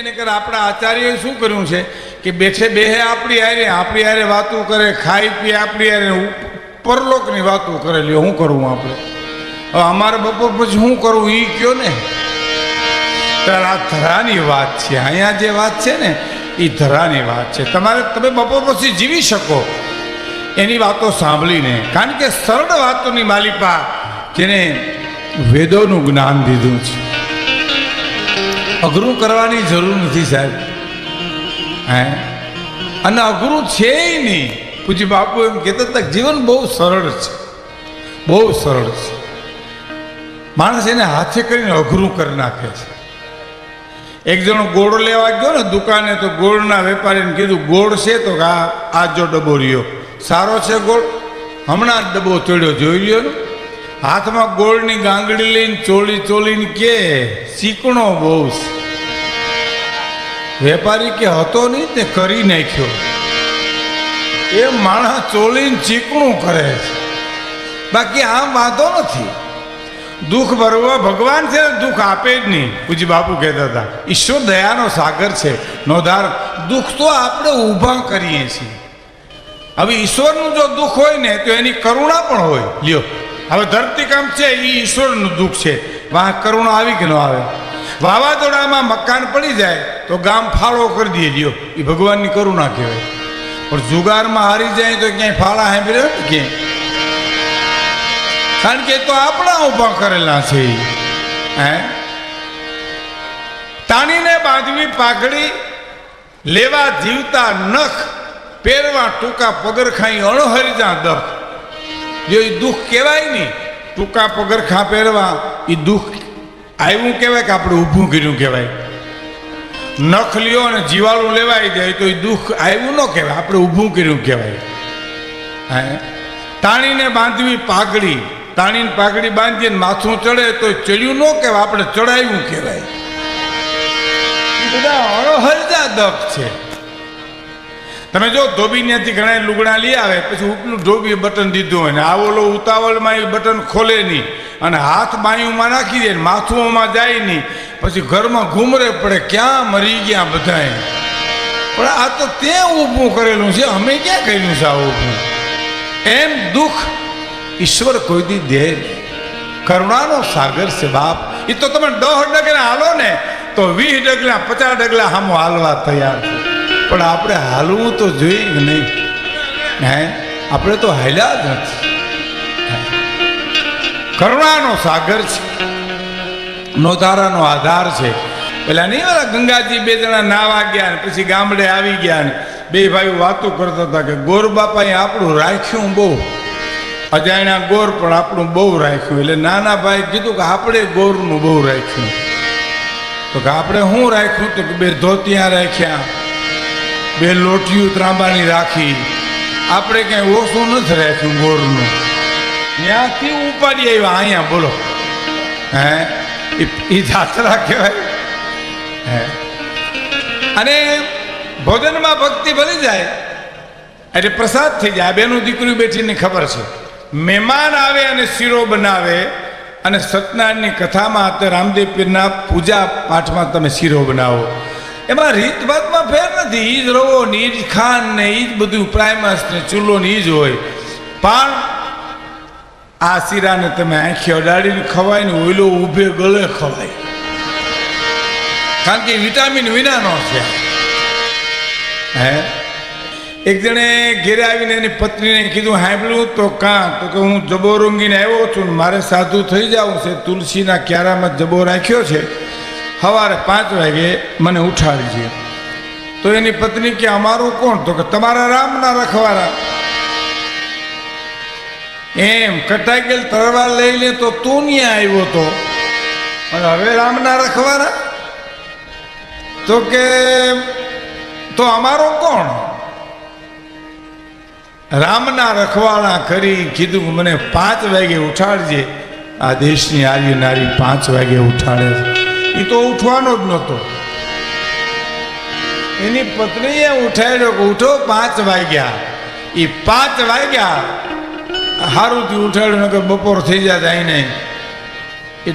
એને કરે આપણા આચાર્યએ શું કર્યું છે? કે બેઠે બેહે આપણી હારે આપણી હારે વાતો કરે, ખાઈ પી આપણી હારે, પરલોકની વાતો કરે. લ્યો, શું કરવું આપણે? હવે અમારે બપોર પછી શું કરવું? એ કયો ને? આ ધરાની વાત છે. અહીંયા જે વાત છે ને એ ધરાની વાત છે. તમારે, તમે બપોર પછી જીવી શકો. એની વાતો સાંભળીને. કારણ કે સરળ વાતોની માલિપા જેને વેદોનું જ્ઞાન દીધું છે. અઘરું કરવાની જરૂર નથી સાહેબ. હે? અને અઘરું છે નહીં. પૂછી બાપુ એમ કહેતા હતા જીવન બહુ સરળ છે. બહુ સરળ છે. માણસ એને હાથે કરીને અઘરું કરી નાખે છે. એક જણો ગોળ લેવા ગયો ને દુકાને તો ગોળના વેપારીને કીધું, ગોળ છે તો આ આ જો ડબ્બો રહ્યો. સારો છે ગોળ. હમણાં જ ડબ્બો તોડ્યો, જોઈ લ્યો ને. હાથમાં ગોળની ગાંગડી લઈને ચોળી ચોળીને કે ચીકણો બહુ વેપારી કે, હતો નહીં તે કરી નાખ્યો. એ માણસ ચોળીને ચીકણું કરે છે. બાકી આમ વાંધો નથી. દુઃખ ભરવા ભગવાન છે ને દુઃખ આપે જ નહીં. પૂજી બાપુ કહેતા હતા, ઈશ્વર દયાનો સાગર છે. નોધાર દુઃખ તો આપણે ઊભા કરીએ છીએ. હવે ઈશ્વરનું જો દુઃખ હોય ને, તો એની કરુણા પણ હોય. લ્યો હવે ધરતીકામ છે એ ઈશ્વરનું દુઃખ છે. વાહ, કરુણા આવી કે ન આવે? વાવાઝોડામાં મકાન પડી જાય, તો ગામ ફાળો કરી દઈએ લ્યો. એ ભગવાનની કરુણા કહેવાય. પણ જુગારમાં હારી જાય તો ક્યાંય ફાળા સાંભળે? ને ક્યાંય? કારણ કે તો આપણા ઊભા કરેલા છે. હે? તાણીને બાંધવી પાઘડી, લેવા જીવતા નખ, પહેરવા ટૂંકા પગરખાઈ અણહરિજા દખ. જો એ દુઃખ કહેવાય નહીં ટૂંકા પગરખા પહેરવા એ દુઃખ આવ્યું કહેવાય કે આપણે ઊભું કર્યું કહેવાય. નખ લ્યો અને જીવાળું લેવાઈ જાય તો એ દુઃખ આવ્યું ન કહેવાય, આપણે ઊભું કર્યું કહેવાય. હે? તાણીને બાંધવી પાઘડી, તાણીને પાઘડી બાંધીને માથું ચડે તો ચડ્યું ન કહેવાય, આપણે ચડાવ્યું કહેવાય. બધા હળહળતા દખ છે. તમે જો ધોબી ત્યાંથી ઘણા લુગડા લઈ આવે, પછી ઉપલું ધોબી બટન દીધું હોય ને, આવો લો ઉતાવળમાં એ બટન ખોલે નહીં. અને હાથ બાયુમાં નાખી દે ને માથુંમાં જાય નહીં. પછી ઘરમાં ઘૂમરે પડે, ક્યાં મરી ગયા બધાએ પણ આ તો તે ઊભું કરેલું છે, અમે ક્યાં કર્યું છે આ ઊભું? એમ દુઃખ ઈશ્વર કોઈ દી દે કરુણાનો સાગર છે બાપ. એ તો તમે દહ ડગલા હાલો ને, તો વીસ ડગલા, પચાસ ડગલા હામો હાલવા તૈયાર છે. પણ આપણે હાલવું તો જોઈએ કે નહીં? હે? આપણે તો હાલ્યા જ નથી. કરુણાનો સાગર છે. નોધારાનો આધાર છે. પેલા નહીં ઓલા ગંગાજી બે જણા નાવા ગયા ને પછી ગામડે આવી ગયા ને બે ભાઈઓ વાતો કરતા હતા કે ગોર બાપાએ આપણું રાખ્યું બહુ. અજાણ્યા ગોર પણ આપણું બહુ રાખ્યું. એટલે નાના ભાઈ કીધું કે આપણે ગોરનું બહુ રાખ્યું. તો કે આપણે શું રાખ્યું? તો કે બે ધોતિયા રાખ્યા. બે લોટિયું ત્રાંબાની રાખી. આપણે ક્યાંય ઓછું નથી રાખ્યું ગોરનું ત્યાંથી ઉપાડી આવ્યા, અહીંયા બોલો. હે? એ જાત્રા કહેવાય. હે? અને ભોજનમાં ભક્તિ ભરી જાય. એટલે પ્રસાદ થઈ જાય. બેનું દીકરી બેઠીને ખબર છે. મહેમાન આવે અને શીરો બનાવે અને સત્યનારાયણની કથામાં રામદેવ પીરના પૂજા પાઠમાં તમે શીરો બનાવો. એમાં રીતભાતમાં ફેર નથી. ઈ જ રવો ને જ ખાંડ ને ઈ જ બધું પ્રાઇમસ ને ચૂલો ને જ હોય. પણ આ શીરાને તમે આંખી અડાડીને ખવાય ને ઓઈલો ઊભે ગળે ખવાય. કારણ કે વિટામિન વિનાનો છે. હે? એક જણે ઘેરે આવીને એની પત્નીને કીધું સાંભળ્યું તો કાં? તો કે, હું જબો રૂંગીને આવ્યો છું મારે સાધુ થઈ જવું છે. તુલસીના ક્યારામાં જબો રાખ્યો છે. સવારે પાંચ વાગે મને ઉઠાડી તો એની પત્ની કે, અમારું કોણ? તો કે, તમારા રામના રખવારા એમ કટાઈ ગયેલ તરવાર લઈ લે તો તું ન્યા આવ્યો તો. અને હવે રામના રખવારા તો કે, તો અમારો કોણ? રામના રખવાળા કરી કીધું મને પાંચ વાગે ઉઠાડજે. આ દેશની આર્ય નારી પાંચ વાગે ઉઠાડે છે. એ તો ઉઠવાનો જ નહોતો. એની પત્નીએ ઉઠાડ્યો કે ઉઠો પાંચ વાગ્યા. એ પાંચ વાગ્યા સારુંથી ઉઠાડ્યું કે બપોર થઈ જાય એ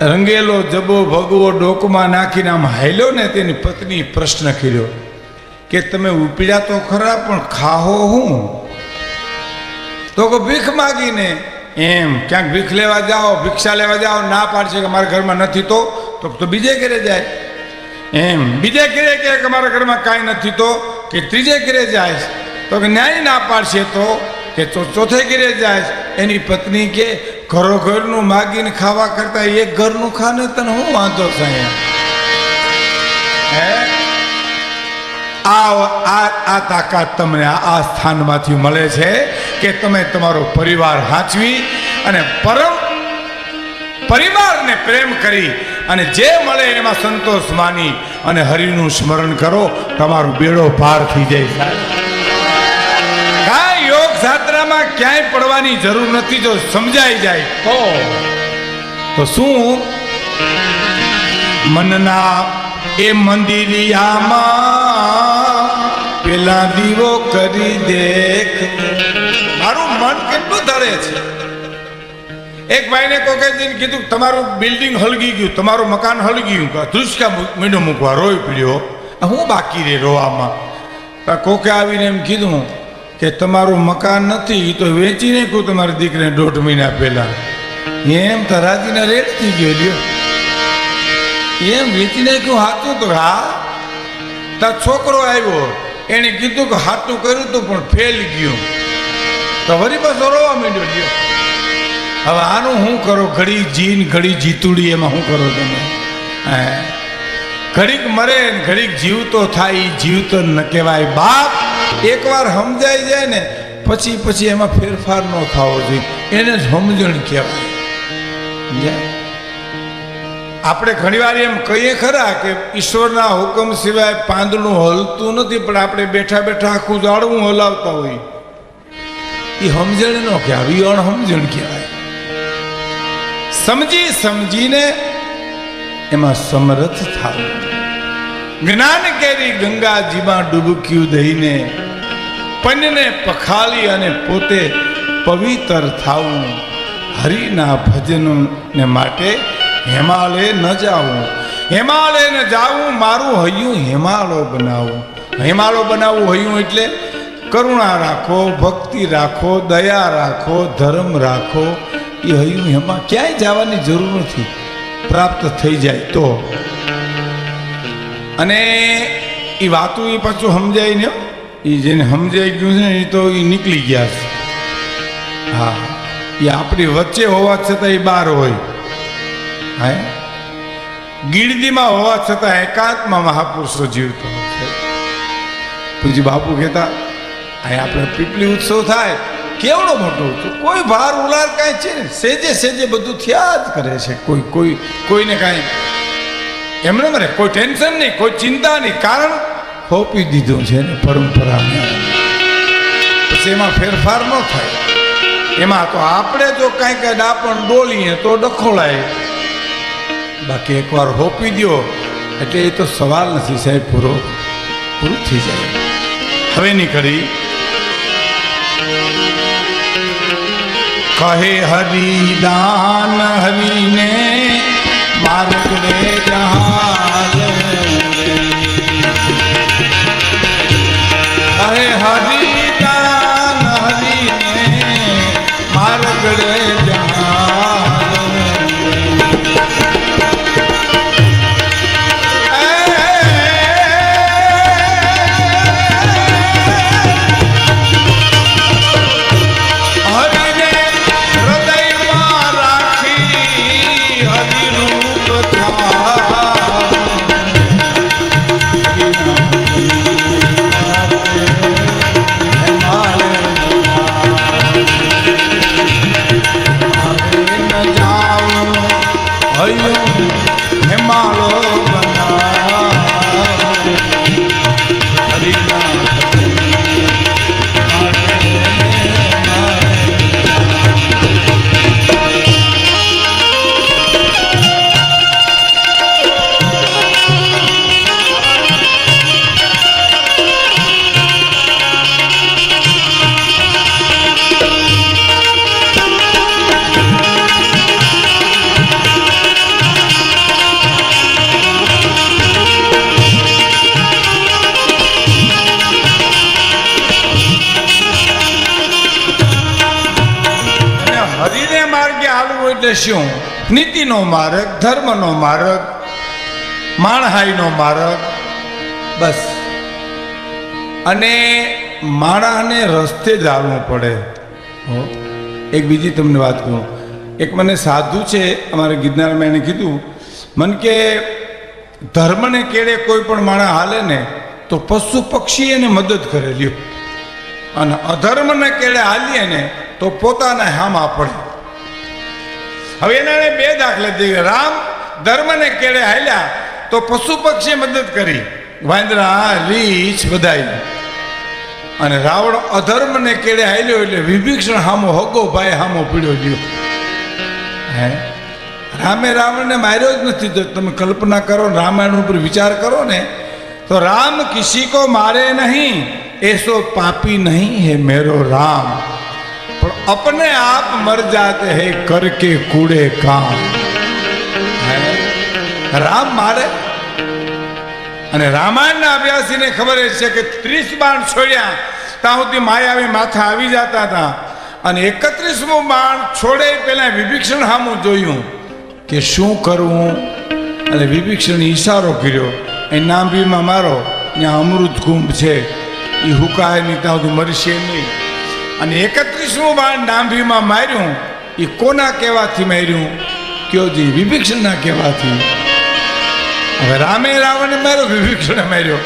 રંગેલો જબો ભગવો ડોકમાં નાખીને આમ હાલ્યો ને તેની પત્ની પ્રશ્ન કર્યો કે તમે ઉપડ્યા તો ખરા, પણ ખાહો હું? તો કે ભીખ માગીને એમ. ક્યાંક ભીખ લેવા જાઓ, ભિક્ષા લેવા જાઓ, ના પાડશે કે મારા ઘરમાં નથી તો તો બીજે ઘરે જાય. એમ. બીજે ઘરે કે મારા ઘરમાં કાંઈ નથી તો, કે ત્રીજે ઘરે જાય. તો કે ન્યાય ના પાડશે તો, કે તો ચોથે ઘરે જાય. એની પત્ની કે ઘરો ઘરનું માગીને ખાવા કરતા એક ઘરનું ખાને તને હું વાંધો છે? હે? આ આ તાકાત તમને આ સ્થાનમાંથી મળે છે કે તમે તમારો પરિવાર સાચવી અને પરમ પરિવારને પ્રેમ કરી અને જે મળે એમાં સંતોષ માની અને હરિનું સ્મરણ કરો. તમારો બેડો પાર થઈ જાય કાંઈ યોગ જાત્રામાં ક્યાંય પડવાની જરૂર નથી. જો સમજાઈ જાય તો. તો શું? મનના એ મંદિરિયામાં પેલા દીવો કરી દેખ. મારું મન કેટલું ધરે છે. એક ભાઈને કોકે જઈને કીધું, તમારું બિલ્ડિંગ હલગી ગયું, તમારું મકાન હલગી ગયું. ધ્રુસકા મીંડો મૂકવા રોઈ પડ્યો. હું બાકી રે રોવામાં? કોકે આવીને એમ કીધું કે, તમારું મકાન નથી તો વેચી નાખ્યું તમારી દીકરીને દોઢ મહિના પહેલા. એમ તો રાજીના રેટ થઈ ગયો એમ વેચી કહ્યું હાથું તો હા. તાર છોકરો આવ્યો, એને કીધું કે હાથું કર્યું તું, પણ ફેલ ગયું. તો વળી પાછો રોવા માંડ્યો, ગયો. હવે આનું શું કરો? ઘડી જીન, ઘડી જીતુડી, એમાં શું કરો તમે? હે? ઘડીક મરે ઘડીક જીવતો થાય જીવતો ન કહેવાય. બાપ એકવાર સમજાઈ જાય ને, પછી પછી એમાં ફેરફાર ન થવો જોઈએ. એને સમજણ કહેવાય. સમજ્યા? આપણે ઘણીવાર એમ કહીએ ખરા કે ઈશ્વરના હુકમ સિવાય પાંદડું હલતું નથી, પણ આપણે બેઠા બેઠા આખું ઝાડવું હલાવતા હોય એ સમજણ ન કહેવાય એ અણસમજણ કહેવાય. સમજી સમજીને એમાં સમરથ થાવ. જ્ઞાન કેરી ગંગાજીમાં ડૂબક્યું દઈને પન્યને પખાલી અને પોતે પવિત્ર થાવું. હરિના ભજનને માટે હિમાલય ન જાવું હિમાલય ન જાવું મારું હૈયું હેમાલો બનાવું. હિમાલય બનાવવું હૈયું એટલે કરુણા રાખો, ભક્તિ રાખો, દયા રાખો, ધર્મ રાખો. એ હૈયું હેમા ક્યાંય જવાની જરૂર નથી. પ્રાપ્ત થઈ જાય તો. અને એ વાતું એ પાછું સમજાય ને એ જેને સમજાઈ ગયું છે ને એ તો એ નીકળી ગયા છે. હા. એ આપણી વચ્ચે હોવા છતાં એ બહાર હોય. હા? ગીરદીમાં હોવા છતાં એકાંતમાં મહાપુરુષો જીવતો છે પૂજી બાપુ કહેતા, અહીં આપણે પીપલી ઉત્સવ થાય. કેવડો મોટો ઉત્સવ? કોઈ ભાર ઉલાર કાંઈ છે ને સેજે સેજે બધું થયા જ કરે છે. કોઈ કોઈ, કોઈને કાંઈ એમને મને કોઈ ટેન્શન નહીં, કોઈ ચિંતા નહીં. કારણ હોપી દીધું છે ને પરંપરાને પછી એમાં ફેરફાર ન થાય. એમાં તો આપણે જો કાંઈ કાંઈ ડાપણ ડોલીએ તો ડખોળાય. બાકી એકવાર હોપી દ્યો. એટલે એ તો સવાલ નથી સાહેબ, પૂરો પૂરું થઈ જાય. હવે નીકળી. કહે હરિદાન હરિને, માર્ગ રે માર્ગે હાલવું એટલે શું? નીતિનો માર્ગ, ધર્મનો માર્ગ, માણહાઈનો માર્ગ, બસ. અને માણાને રસ્તે જ હાલવું પડે. એક બીજી તમને વાત કહું. એક મને સાધુ છે, અમારે ગિરનારમાં એણે કીધું, મન કે ધર્મને કેળે કોઈ પણ માણસ હાલે ને, તો પશુ પક્ષી એને મદદ કરે લ્યો. અને અધર્મને કેળે હાલીએ ને, તો પોતાને હામા પડે. હવે એના બે દાખલા દીધા. રામ ધર્મને કેળે હાલ્યા તો પશુ પક્ષી મદદ કરી. વાંદરા રીછ બધાય. અને રાવણ અધર્મને કેળે હાલ્યો એટલે વિભીષણ હામો હગો ભાઈ હામો પીડ્યો ગયો. હે? રામે રાવણને માર્યો જ નથી તો તમે કલ્પના કરો, રામાયણ ઉપર વિચાર કરો ને, તો રામ કિસી કો મારે નહીં, એસો પાપી નહીં હે મેરો રામ. પણ અપને આપ મર જાતે હે કર કે કૂડે કામ. રામ મારે? અને રામાયણના અભ્યાસીને ખબર છે કે ત્રીસ બાણ છોડ્યા, ત્યાં સુધી માયાવી માથા આવી જતા હતા. અને એકત્રીસમું બાણ છોડે પહેલાં વિભીક્ષણ સામું જોયું કે શું કરવું? અને વિભીક્ષણ ઈશારો કર્યો, એ નામ ભીમાં મારો, ત્યાં અમૃત કુંભ છે. એ હુકાય નહીં, ત્યાં સુધી મરશે નહીં. અને એકત્રીસમું બાણ ડાંભીમાં માર્યું એ કોના કહેવાથી માર્યું? કયોજી વિભીક્ષણના કહેવાથી. હવે રામે રાવણે માર્યો વિભીક્ષણ માર્યો.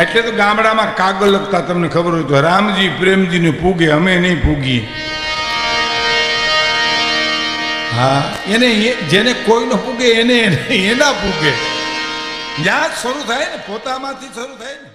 એટલે તો ગામડામાં કાગળ લખતા તમને ખબર હોય તો રામજી પ્રેમજીને પૂગે, અમે નહીં પૂગીએ. હા, એને જેને કોઈ ન પૂગે, એને એના પૂગે. જ્યાં શરૂ થાય ને, પોતામાંથી શરૂ થાય ને.